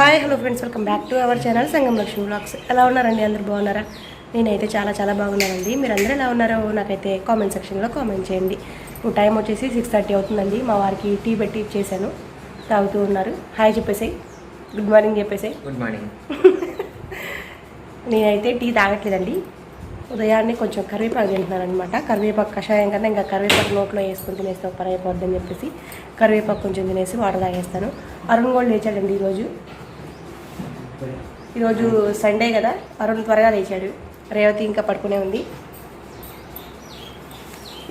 Hi hello friends welcome back to our channel Sangam Lakshmi vlogs ఎలా ఉన్నారండి? అందరు బాగున్నారా? నేనైతే చాలా చాలా బాగున్నానండి. మీరు అందరూ ఎలా ఉన్నారో నాకైతే కామెంట్ సెక్షన్లో కామెంట్ చేయండి. ఇప్పుడు టైం వచ్చేసి సిక్స్ థర్టీ అవుతుందండి. మా వారికి టీ పెట్టి ఇచ్చేసాను. తాగుతూ ఉన్నారు. హాయ్ చెప్పేసాయి. గుడ్ మార్నింగ్ చెప్పేసాయి. గుడ్ మార్నింగ్ నేనైతే టీ తాగట్లేదండి. ఉదయాన్నే కొంచెం కరివేపాకు తింటున్నాను అనమాట కరివేపాకు కషాయం కన్నా ఇంకా కరివేపాకు నోట్లో వేసుకొని తినేస్తే ఒక పరైపోద్దని చెప్పేసి కరివేపాకు కొంచెం తినేసి వాటర్ తాగేస్తాను. అరుణ్ కూడా లేచాడండి ఈరోజు. ఈరోజు సండే కదా అరుణ్ త్వరగా లేచాడు. రేవతి ఇంకా పడుకునే ఉంది.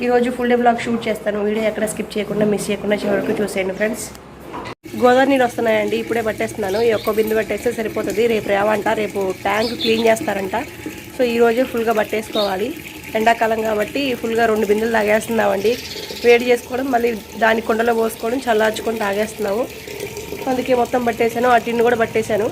ఈరోజు ఫుల్ డే బ్లాగ్ షూట్ చేస్తాను. వీడియో ఎక్కడ స్కిప్ చేయకుండా మిస్ చేయకుండా చివరకు చూసేయండి ఫ్రెండ్స్ గోదావరి నీళ్ళు వస్తున్నాయండి ఇప్పుడే పట్టేస్తున్నాను. ఈ ఒక్క బిందు పట్టేస్తే సరిపోతుంది. రేపు రేవంట రేపు ట్యాంక్ క్లీన్ చేస్తారంట. సో ఈరోజు ఫుల్గా పట్టేసుకోవాలి. ఎండాకాలం కాబట్టి ఫుల్గా రెండు బిందెలు తాగేస్తున్నామండి. వేడి చేసుకోవడం మళ్ళీ దాని కుండలో పోసుకోవడం చల్లార్చుకొని తాగేస్తున్నాము. అందుకే మొత్తం పట్టేశాను. ఆ టిన్ను కూడా పట్టేశాను.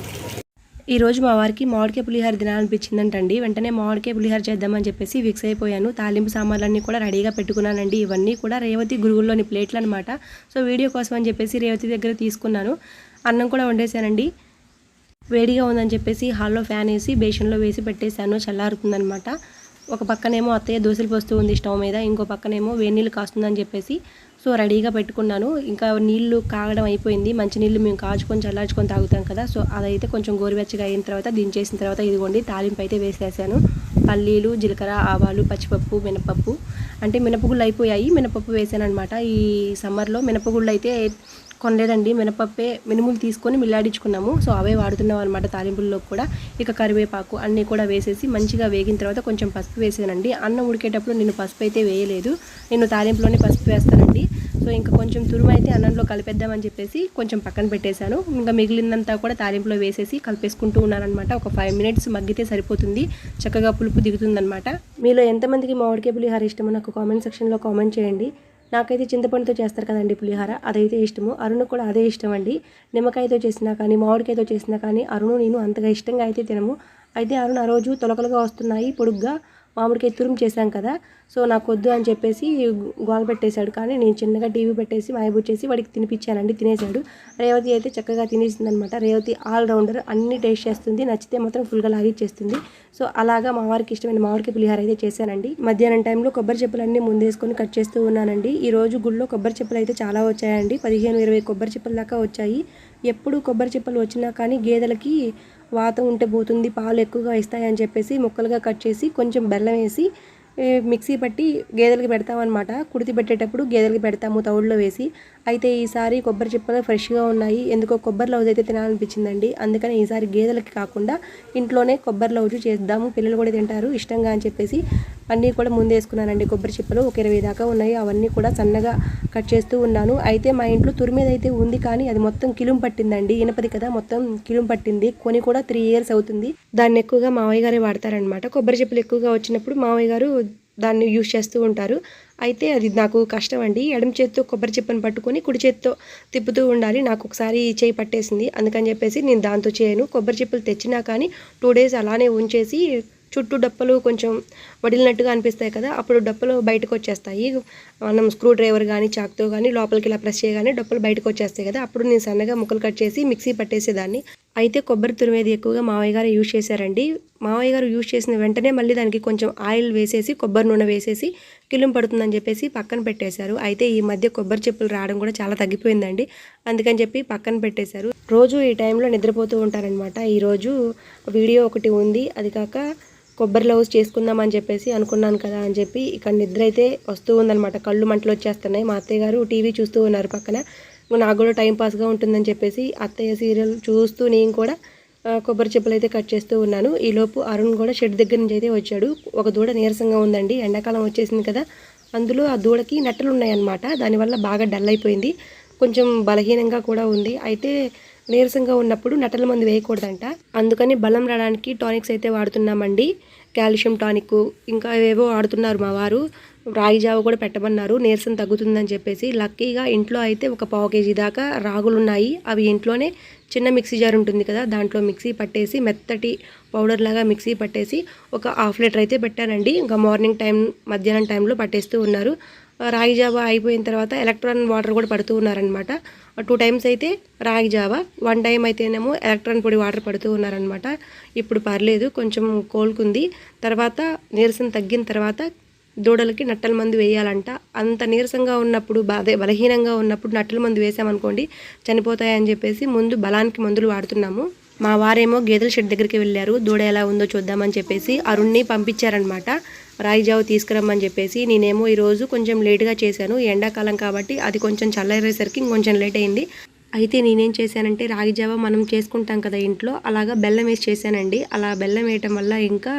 ఈరోజు మా వారికి మామిడికాయ పులిహార తినాలనిపించిందంటండి. వెంటనే మామిడికాయ పులిహార చేద్దామని చెప్పేసి ఫిక్స్ అయిపోయాను. తాలింపు సామాన్లన్నీ కూడా రెడీగా పెట్టుకున్నానండి. ఇవన్నీ కూడా రేవతి గురుగుల్లోని ప్లేట్లు అనమాట సో వీడియో కోసం అని చెప్పేసి రేవతి దగ్గర తీసుకున్నాను. అన్నం కూడా వండేశానండి. వేడిగా ఉందని చెప్పేసి హాల్లో ఫ్యాన్ వేసి బేషన్లో వేసి పెట్టేశాను. చల్లారుతుందనమాట ఒక పక్కనేమో అత్తయ్య దోశలు పోస్తూ ఉంది స్టవ్ మీద. ఇంకో పక్కనేమో వేడి నీళ్ళు కాస్తుందని చెప్పేసి సో రెడీగా పెట్టుకున్నాను. ఇంకా నీళ్ళు కాగడం అయిపోయింది. మంచి నీళ్ళు మేము కాచుకొని చల్లార్చుకొని తాగుతాం కదా. సో అదైతే కొంచెం గోరువెచ్చగా అయిన తర్వాత దించేసిన తర్వాత ఇదిగోండి తాలింపు అయితే వేసేసాను. పల్లీలు జీలకర్ర ఆవాలు పచ్చిపప్పు మినపప్పు. అంటే మినపగుళ్ళు అయిపోయాయి. మినపప్పు వేసాను అనమాట ఈ సమ్మర్లో మినపగుళ్ళు అయితే కొనలేదండి. మినపప్పే మినుములు తీసుకొని మిల్లాడించుకున్నాము. సో అవే వాడుతున్నాం అనమాట తాలింపుల్లో కూడా. ఇక కరివేపాకు అన్నీ కూడా వేసేసి మంచిగా వేగిన తర్వాత కొంచెం పసుపు వేసానండి అన్నం ఉడికేటప్పుడు నేను పసుపు అయితే వేయలేదు. నేను తాలింపులోనే పసుపు వేస్తానండి. సో ఇంకా కొంచెం తురుము అయితే అన్నంలో కలిపేద్దామని చెప్పేసి కొంచెం పక్కన పెట్టేశాను. ఇంకా మిగిలినంతా కూడా తాలింపులో వేసేసి కలిపేసుకుంటూ ఉన్నానమాట ఒక ఫైవ్ మినిట్స్ మగ్గితే సరిపోతుంది. చక్కగా పులుపు దిగుతుందనమాట మీలో ఎంతమందికి మామిడికాయ పులిహార ఇష్టమో నాకు కామెంట్ సెక్షన్లో కామెంట్ చేయండి. నాకైతే చింతపండుతో చేస్తారు కదండి పులిహార అదైతే ఇష్టము. అరుణ్ కూడా అదే ఇష్టం అండి నిమ్మకాయతో చేసినా కానీ మామిడికాయతో చేసినా కానీ అరుణు నేను అంతగా ఇష్టంగా అయితే తినము. అయితే అరుణ్ ఆ రోజు తొలకలుగా వస్తున్నాయి పొడుగ్గా. మామిడికాయ తురుము చేశాం కదా సో నాకు వద్దు అని చెప్పేసి గోల పెట్టేశాడు. కానీ నేను చిన్నగా టీవీ పెట్టేసి మాయబుచ్చేసి వాడికి తినిపించానండి తినేశాడు. రేవతి అయితే చక్కగా తినేసింది అనమాట రేవతి ఆల్ రౌండర్ అన్ని టేస్ట్ చేస్తుంది నచ్చితే మాత్రం ఫుల్గా లాగిచ్చేస్తుంది. సో అలాగా మా వారికి ఇష్టమైన మామిడికాయ పులిహార అయితే చేశానండి. మధ్యాహ్నం టైంలో కొబ్బరి చెప్పులన్నీ ముందేసుకొని కట్ చేస్తూ ఉన్నానండి. ఈ రోజు గుళ్ళో కొబ్బరి చెప్పులు అయితే చాలా వచ్చాయండి. పదిహేను ఇరవై కొబ్బరి చెప్పుల దాకా వచ్చాయి. ఎప్పుడు కొబ్బరి చెప్పులు వచ్చినా కానీ గేదెలకి వాతం ఉంటే పోతుంది పాలు ఎక్కువగా ఇస్తాయని చెప్పేసి ముక్కలుగా కట్ చేసి కొంచెం బెల్లం వేసి మిక్సీ పట్టి గేదెలకి పెడతామన్నమాట. కుడితి పెట్టేటప్పుడు గేదెలకి పెడతాము తౌడులో వేసి. అయితే ఈసారి కొబ్బరి చిప్పలు ఫ్రెష్గా ఉన్నాయి. ఎందుకో కొబ్బరి లౌజ్ అయితే తినాలనిపించిందండి. అందుకని ఈసారి గేదెలకి కాకుండా ఇంట్లోనే కొబ్బరి లౌజు చేద్దాము. పిల్లలు కూడా తింటారు ఇష్టంగా అని చెప్పేసి. అన్నీ కూడా ముందేసుకున్నానండి కొబ్బరి చిప్పలు. ఒక ఇరవై దాకా ఉన్నాయి. అవన్నీ కూడా సన్నగా కట్ చేస్తూ ఉన్నాను. అయితే మా ఇంట్లో తురిమేది అయితే ఉంది కానీ అది మొత్తం కిలుం పట్టిందండి. ఇనపది కదా మొత్తం కిలుం పట్టింది. కొని కూడా త్రీ ఇయర్స్ అవుతుంది. దాన్ని ఎక్కువగా మావయ్య గారే వాడతారనమాట కొబ్బరి చిప్పలు ఎక్కువగా వచ్చినప్పుడు మావయ్య గారు దాన్ని యూజ్ చేస్తూ ఉంటారు. అయితే అది నాకు కష్టం అండి. ఎడమ చేత్తో కొబ్బరి చిప్పని పట్టుకొని కుడి చేత్తో తిప్పుతూ ఉండాలి. నాకు ఒకసారి చేయి పట్టేసింది. అందుకని చెప్పేసి నేను దాంతో చేయను. కొబ్బరి చిప్పలు తెచ్చినా కానీ టూ డేస్ అలానే ఉంచేసి చుట్టూ డప్పలు కొంచెం వడిలినట్టుగా అనిపిస్తాయి కదా అప్పుడు డప్పలు బయటకు వచ్చేస్తాయి. మనం స్క్రూ డ్రైవర్ కానీ చాక్తో కానీ లోపలికి ఇలా ప్రెస్ చేయగానే డప్పలు బయటకు వచ్చేస్తాయి కదా అప్పుడు నేను సన్నగా ముక్కలు కట్ చేసి మిక్సీ పట్టేసేదాన్ని. అయితే కొబ్బరి తురిమేది ఎక్కువగా మావయ్య గారు యూజ్ చేశారండి. మావయ్య గారు యూజ్ చేసిన వెంటనే మళ్ళీ దానికి కొంచెం ఆయిల్ వేసేసి కొబ్బరి నూనె వేసేసి కిలుం పడుతుందని చెప్పేసి పక్కన పెట్టేశారు. అయితే ఈ మధ్య కొబ్బరి చెప్పులు రావడం కూడా చాలా తగ్గిపోయిందండి. అందుకని చెప్పి పక్కన పెట్టేశారు. రోజు ఈ టైంలో నిద్రపోతూ ఉంటారనమాట ఈరోజు వీడియో ఒకటి ఉంది. అది కాక కొబ్బరి లవ్స్ చేసుకుందాం అని చెప్పేసి అనుకున్నాను కదా అని చెప్పి ఇక్కడ నిద్ర అయితే వస్తూ ఉందన్నమాట. కళ్ళు మంటలు వచ్చేస్తున్నాయి. మా అత్తయ్య గారు టీవీ చూస్తూ ఉన్నారు పక్కన. నాకు కూడా టైంపాస్గా ఉంటుందని చెప్పేసి అత్తయ్య సీరియల్ చూస్తూ నేను కూడా కొబ్బరి చెప్పులు అయితే కట్ చేస్తూ ఉన్నాను. ఈలోపు అరుణ్ కూడా షెడ్ దగ్గర నుంచి అయితే వచ్చాడు. ఒక దూడ నీరసంగా ఉందండి. ఎండాకాలం వచ్చేసింది కదా. అందులో ఆ దూడకి నట్టలు ఉన్నాయన్నమాట. దానివల్ల బాగా డల్ అయిపోయింది. కొంచెం బలహీనంగా కూడా ఉంది. అయితే నీరసంగా ఉన్నప్పుడు నటల మందు వేయకూడదంట. అందుకని బలం రావడానికి టానిక్స్ అయితే వాడుతున్నామండి. కాల్షియం టానిక్ ఇంకా ఏవేవో వాడుతున్నారు మా వారు. రాగి జావ కూడా పెట్టమన్నారు. నీరసం తగ్గుతుందని చెప్పేసి లక్కీగా ఇంట్లో అయితే ఒక పావు కేజీ దాకా రాగులు ఉన్నాయి అవి ఇంట్లోనే చిన్న మిక్సీ జార్ ఉంటుంది కదా దాంట్లో మిక్సీ పట్టేసి మెత్తటి పౌడర్ లాగా మిక్సీ పట్టేసి ఒక హాఫ్ లీటర్ అయితే పెట్టానండి. ఇంకా మార్నింగ్ టైం మధ్యాహ్నం టైంలో పట్టేస్తూ ఉన్నారు. రాగి జావ అయిపోయిన తర్వాత ఎలక్ట్రాన్ వాటర్ కూడా పడుతూ ఉన్నారనమాట టూ టైమ్స్ అయితే రాగి జావా వన్ టైం అయితేనేమో ఎలక్ట్రాన్ పొడి వాటర్ పడుతూ ఉన్నారనమాట ఇప్పుడు పర్లేదు కొంచెం కోలుకుంది. తర్వాత నీరసం తగ్గిన తర్వాత దూడలకి నట్టల మందు వేయాలంట. అంత నీరసంగా ఉన్నప్పుడు అదే బలహీనంగా ఉన్నప్పుడు నట్టల మందు వేసామనుకోండి చనిపోతాయని చెప్పేసి ముందు బలానికి మందులు వాడుతున్నాము. మా వారేమో గేదెల షెడ్ దగ్గరికి వెళ్ళారు. దూడ ఎలా ఉందో చూద్దామని చెప్పేసి అరుణ్ని పంపించారనమాట. రాయిజావు తీసుకురమ్మని చెప్పేసి నేనేమో ఈరోజు కొంచెం లేటుగా చేశాను. ఎండాకాలం కాబట్టి అది కొంచెం చల్లరేసరికి ఇంకొంచెం లేట్ అయింది. అయితే నేనేం చేశానంటే రాగి జావ మనం చేసుకుంటాం కదా ఇంట్లో అలాగా బెల్లం వేసి చేశానండి. అలా బెల్లం వేయటం వల్ల ఇంకా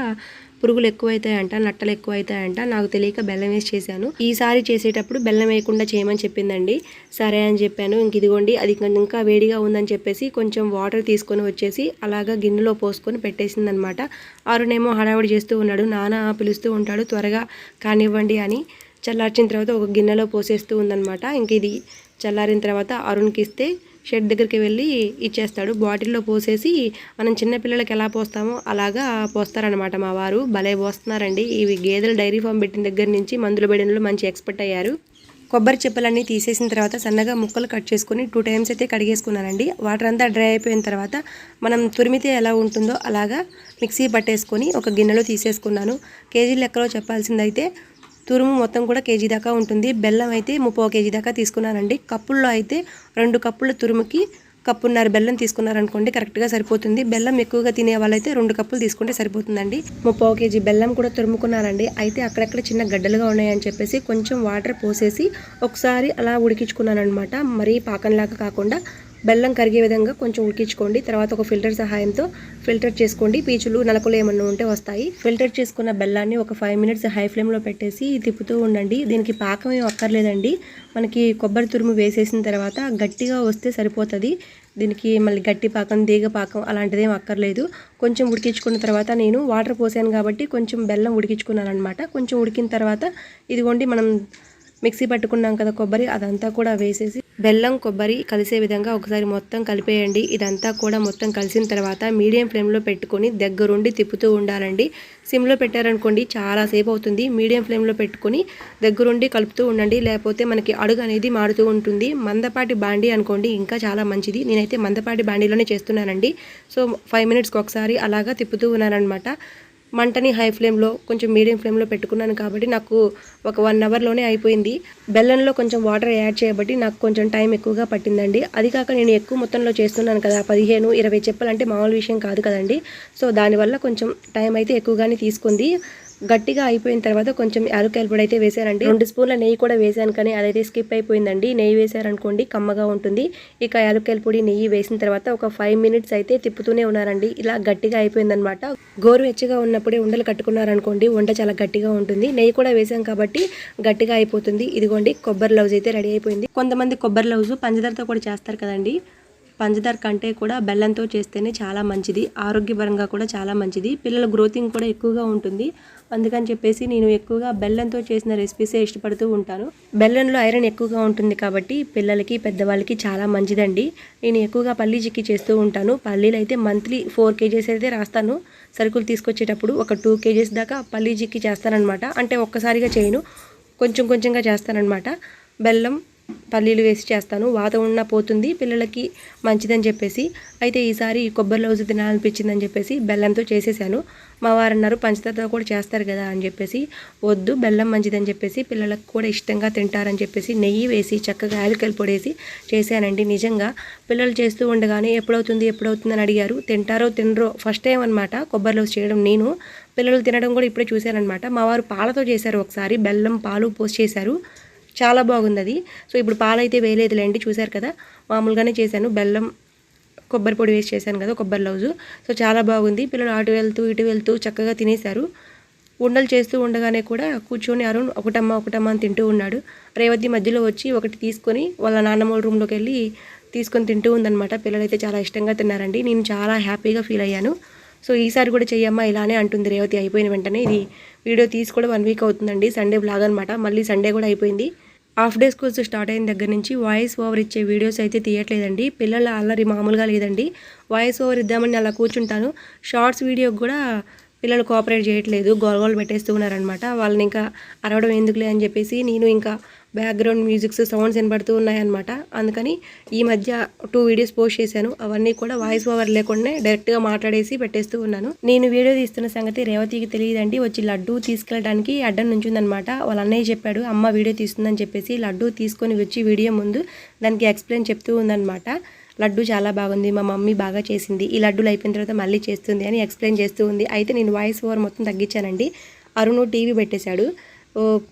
పురుగులు ఎక్కువైతాయంట నట్టలు ఎక్కువైతాయంట నాకు తెలియక బెల్లం వేసి చేశాను. ఈసారి చేసేటప్పుడు బెల్లం వేయకుండా చేయమని చెప్పిందండి. సరే అని చెప్పాను. ఇంక ఇదిగోండి అది ఇంకా వేడిగా ఉందని చెప్పేసి కొంచెం వాటర్ తీసుకొని వచ్చేసి అలాగా గిన్నెలో పోసుకొని పెట్టేసింది అనమాట ఆరునేమో హడావిడి చేస్తూ ఉన్నాడు. నాన్న పిలుస్తూ ఉంటాడు త్వరగా కానివ్వండి అని చల్లార్చిన తర్వాత ఒక గిన్నెలో పోసేస్తూ ఉందన్నమాట ఇంక ఇది చల్లారిన తర్వాత అరుణ్కి ఇస్తే షెడ్ దగ్గరికి వెళ్ళి ఇచ్చేస్తాడు. బాటిల్లో పోసేసి మనం చిన్నపిల్లలకి ఎలా పోస్తామో అలాగా పోస్తారనమాట మా వారు. భలే పోస్తున్నారండి. ఇవి గేదెలు డైరీ ఫామ్ పెట్టిన దగ్గర నుంచి మందుల బెడెన్లో మంచి ఎక్స్పర్ట్ అయ్యారు. కొబ్బరి చెప్పలన్నీ తీసేసిన తర్వాత సన్నగా ముక్కలు కట్ చేసుకుని టూ టైమ్స్ అయితే కడిగేసుకున్నానండి. వాటర్ అంతా డ్రై అయిపోయిన తర్వాత మనం తురిమితే ఎలా ఉంటుందో అలాగా మిక్సీ పట్టేసుకొని ఒక గిన్నెలో తీసేసుకున్నాను. కేజీ లెక్కలో చెప్పాల్సిందైతే తురుము మొత్తం కూడా కేజీ దాకా ఉంటుంది. బెల్లం అయితే ముప్పై కేజీ దాకా తీసుకున్నానండి. కప్పుల్లో అయితే రెండు కప్పుల తురుముకి కప్పున్నర బెల్లం తీసుకున్నారనుకోండి కరెక్ట్గా సరిపోతుంది. బెల్లం ఎక్కువగా తినే వాళ్ళైతే రెండు కప్పులు తీసుకుంటే సరిపోతుందండి. ముప్పో కేజీ బెల్లం కూడా తురుముకున్నానండి. అయితే అక్కడక్కడ చిన్న గడ్డలుగా ఉన్నాయని చెప్పేసి కొంచెం వాటర్ పోసేసి ఒకసారి అలా ఉడికించుకున్నాను అనమాట మరీ పాకంలాగా కాకుండా బెల్లం కరిగే విధంగా కొంచెం ఉడికించుకోండి. తర్వాత ఒక ఫిల్టర్ సహాయంతో ఫిల్టర్ చేసుకోండి. పీచులు నలకలు ఏమన్నా ఉంటే వస్తాయి. ఫిల్టర్ చేసుకున్న బెల్లాన్ని ఒక ఫైవ్ మినిట్స్ హై ఫ్లేమ్లో పెట్టేసి తిప్పుతూ ఉండండి. దీనికి పాకం ఏం అక్కర్లేదండి. మనకి కొబ్బరి తురుము వేసేసిన తర్వాత గట్టిగా వస్తే సరిపోతుంది. దీనికి మళ్ళీ గట్టి పాకం తీగ పాకం అలాంటిది ఏం అక్కర్లేదు. కొంచెం ఉడికించుకున్న తర్వాత నేను వాటర్ పోసాను కాబట్టి కొంచెం బెల్లం ఉడికించుకున్నాను అనమాట కొంచెం ఉడికిన తర్వాత ఇదిగోండి మనం మిక్సీ పట్టుకున్నాం కదా కొబ్బరి అదంతా కూడా వేసేసి బెల్లం కొబ్బరి కలిసే విధంగా ఒకసారి మొత్తం కలిపేయండి. ఇదంతా కూడా మొత్తం కలిసిన తర్వాత మీడియం ఫ్లేమ్లో పెట్టుకొని దగ్గరుండి తిప్పుతూ ఉండాలండి. సిమ్లో పెట్టారనుకోండి చాలాసేపు అవుతుంది మీడియం ఫ్లేమ్లో పెట్టుకొని దగ్గరుండి కలుపుతూ ఉండండి. లేకపోతే మనకి అడుగు అనేది మారుతూ ఉంటుంది. మందపాటి బాండీ అనుకోండి ఇంకా చాలా మంచిది. నేనైతే మందపాటి బాండీలోనే చేస్తున్నానండి. సో ఫైవ్ మినిట్స్కి ఒకసారి అలాగా తిప్పుతూ ఉన్నానమాట మంటని హై ఫ్లేమ్లో కొంచెం మీడియం ఫ్లేమ్లో పెట్టుకున్నాను కాబట్టి నాకు ఒక వన్ అవర్లోనే అయిపోయింది. బెల్లంలో కొంచెం వాటర్ యాడ్ చేయబట్టి నాకు కొంచెం టైం ఎక్కువగా పట్టిందండి. అది కాక నేను ఎక్కువ మొత్తంలో చేస్తున్నాను కదా పదిహేను ఇరవై చెప్పాలంటే మామూలు విషయం కాదు కదండి. సో దానివల్ల కొంచెం టైం అయితే ఎక్కువగానే తీసుకుంది. గట్టిగా అయిపోయిన తర్వాత కొంచెం యాలకాయల పొడి అయితే వేసారండి రెండు స్పూన్ల నెయ్యి కూడా వేసాను కానీ అదైతే స్కిప్ అయిపోయిందండి. నెయ్యి వేసారనుకోండి కమ్మగా ఉంటుంది. ఇక యాలకాయల పొడి నెయ్యి వేసిన తర్వాత ఒక ఫైవ్ మినిట్స్ అయితే తిప్పుతూనే ఉన్నారండి. ఇలా గట్టిగా అయిపోయిందనమాట గోరువెచ్చగా ఉన్నప్పుడే ఉండలు కట్టుకున్నారనుకోండి వంట చాలా గట్టిగా ఉంటుంది. నెయ్యి కూడా వేసాం కాబట్టి గట్టిగా అయిపోతుంది. ఇదిగోండి కొబ్బరి లవ్స్ అయితే రెడీ అయిపోయింది. కొంతమంది కొబ్బరి లవ్స్ పంచదారతో కూడా చేస్తారు కదండి. పంచదార కంటే కూడా బెల్లంతో చేస్తేనే చాలా మంచిది. ఆరోగ్యపరంగా కూడా చాలా మంచిది. పిల్లల గ్రోతింగ్ కూడా ఎక్కువగా ఉంటుంది. అందుకని చెప్పేసి నేను ఎక్కువగా బెల్లంతో చేసిన రెసిపీసే ఇష్టపడుతూ ఉంటాను. బెల్లంలో ఐరన్ ఎక్కువగా ఉంటుంది కాబట్టి పిల్లలకి పెద్దవాళ్ళకి చాలా మంచిదండి. నేను ఎక్కువగా పల్లీ చిక్కి చేస్తూ ఉంటాను. పల్లీలు అయితే మంత్లీ ఫోర్ కేజీస్ అయితే రాస్తాను. సరుకులు తీసుకొచ్చేటప్పుడు ఒక టూ కేజీస్ దాకా పల్లీ చిక్కి చేస్తానన్నమాట. అంటే ఒక్కసారిగా చేయను. కొంచెం కొంచెంగా చేస్తానన్నమాట. బెల్లం పల్లీలు వేసి చేస్తాను. వాతం ఉన్న పోతుంది. పిల్లలకి మంచిదని చెప్పేసి. అయితే ఈసారి కొబ్బరి లౌజు తినాలనిపించిందని చెప్పేసి బెల్లంతో చేసేసాను. మా వారు అన్నారు పంచదారతో కూడా చేస్తారు కదా అని చెప్పేసి. వద్దు బెల్లం మంచిదని చెప్పేసి పిల్లలకు కూడా ఇష్టంగా తింటారని చెప్పేసి నెయ్యి వేసి చక్కగా యాలకల్ పొడేసి చేశానండి. నిజంగా పిల్లలు చేస్తూ ఉండగానే ఎప్పుడవుతుంది ఎప్పుడవుతుంది అని అడిగారు. తింటారో తినరో ఫస్ట్ టైం అనమాట కొబ్బరి లౌజ్ చేయడం నేను. పిల్లలు తినడం కూడా ఇప్పుడే చూశానమాట మా వారు పాలతో చేశారు ఒకసారి. బెల్లం పాలు పోసి చేశారు. చాలా బాగుంది అది సో ఇప్పుడు పాలైతే వేయలేదులేండి చూశారు కదా? మామూలుగానే చేశాను. బెల్లం కొబ్బరి పొడి వేసి చేశాను కదా కొబ్బరి లౌజు. సో చాలా బాగుంది. పిల్లలు అటు వెళ్తూ ఇటు వెళ్తూ చక్కగా తినేశారు. ఉండలు చేస్తూ ఉండగానే కూడా కూర్చొని అరుణ్ ఒకటమ్మ ఒకటమ్మ అని తింటూ ఉన్నాడు. రేవతి మధ్యలో వచ్చి ఒకటి తీసుకొని వాళ్ళ నాన్నమ్మ రూమ్లోకి వెళ్ళి తీసుకొని తింటూ ఉందన్నమాట. పిల్లలైతే చాలా ఇష్టంగా తిన్నారండి. నేను చాలా హ్యాపీగా ఫీల్ అయ్యాను. సో ఈసారి కూడా చెయ్యమ్మా ఇలానే అంటుంది రేవతి. అయిపోయిన వెంటనే ఇది వీడియో తీసి కూడా వన్ వీక్ అవుతుందండి. సండే బ్లాగ్ అనమాట మళ్ళీ సండే కూడా అయిపోయింది. హాఫ్ డే స్కూల్స్ స్టార్ట్ అయిన దగ్గర నుంచి వాయిస్ ఓవర్ ఇచ్చే వీడియోస్ అయితే తీయట్లేదండి. పిల్లల అల్లరి మామూలుగా లేదండి. వాయిస్ ఓవర్ ఇద్దామని అలా కూర్చుంటాను. షార్ట్స్ వీడియోకి కూడా పిల్లలు కోఆపరేట్ చేయట్లేదు గోలగోలు పెట్టేస్తూ ఉన్నారనమాట వాళ్ళని ఇంకా అరవడం ఎందుకులే అని చెప్పేసి నేను ఇంకా బ్యాక్గ్రౌండ్ మ్యూజిక్స్ సౌండ్స్ వినబడుతూ ఉన్నాయన్నమాట. అందుకని ఈ మధ్య టూ వీడియోస్ పోస్ట్ చేశాను. అవన్నీ కూడా వాయిస్ ఓవర్ లేకుండా డైరెక్ట్గా మాట్లాడేసి పెట్టేస్తూ ఉన్నాను. నేను వీడియో తీస్తున్న సంగతి రేవతికి తెలియదండి. వచ్చి లడ్డు తీసుకెళ్ళడానికి అడ్డం నుంచిందనమాట వాళ్ళ అన్నయ్య చెప్పాడు అమ్మ వీడియో తీస్తుందని చెప్పేసి లడ్డు తీసుకొని వచ్చి వీడియో ముందు దానికి ఎక్స్ప్లెయిన్ చెప్తూ ఉందన్నమాట. లడ్డు చాలా బాగుంది మా మమ్మీ బాగా చేసింది ఈ లడ్డూలు అయిపోయిన తర్వాత మళ్ళీ చేస్తుంది అని ఎక్స్ప్లెయిన్ చేస్తూ ఉంది. అయితే నేను వాయిస్ ఓవర్ మొత్తం తగ్గించానండి. అరుణు టీవీ పెట్టేశాడు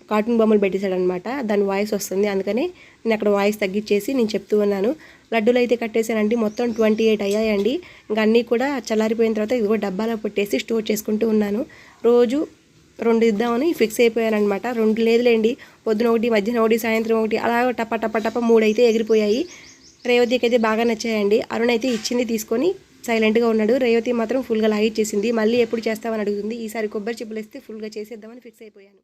కార్టూన్ బొమ్మలు పెట్టేశాడు అనమాట దాని వాయిస్ వస్తుంది అందుకని నేను అక్కడ వాయిస్ తగ్గించేసి నేను చెప్తూ ఉన్నాను. లడ్డూలు అయితే కట్టేశానండి మొత్తం ట్వంటీ ఎయిట్ అయ్యాయండి. ఇంకా అన్నీ కూడా చల్లారిపోయిన తర్వాత ఇదిగో డబ్బాలో పెట్టేసి స్టోర్ చేసుకుంటూ ఉన్నాను. రోజు రెండు ఇద్దామని ఫిక్స్ అయిపోయానమాట రెండు లేదులేండి పొద్దున ఒకటి మధ్యాహ్నం ఒకటి సాయంత్రం ఒకటి అలా టప టప టప మూడు అయితే ఎగిరిపోయాయి. రేవతికి అయితే బాగా నచ్చాయండి. అరుణ్ అయితే ఇచ్చింది తీసుకొని సైలెంట్గా ఉన్నాడు. రేవతి మాత్రం ఫుల్గా లాగిచ్చేసింది మళ్ళీ ఎప్పుడు చేస్తామని అడుగుతుంది. ఈసారి కొబ్బరి చిప్పులు వేస్తే ఫుల్గా చేసేద్దామని ఫిక్స్ అయిపోయాను.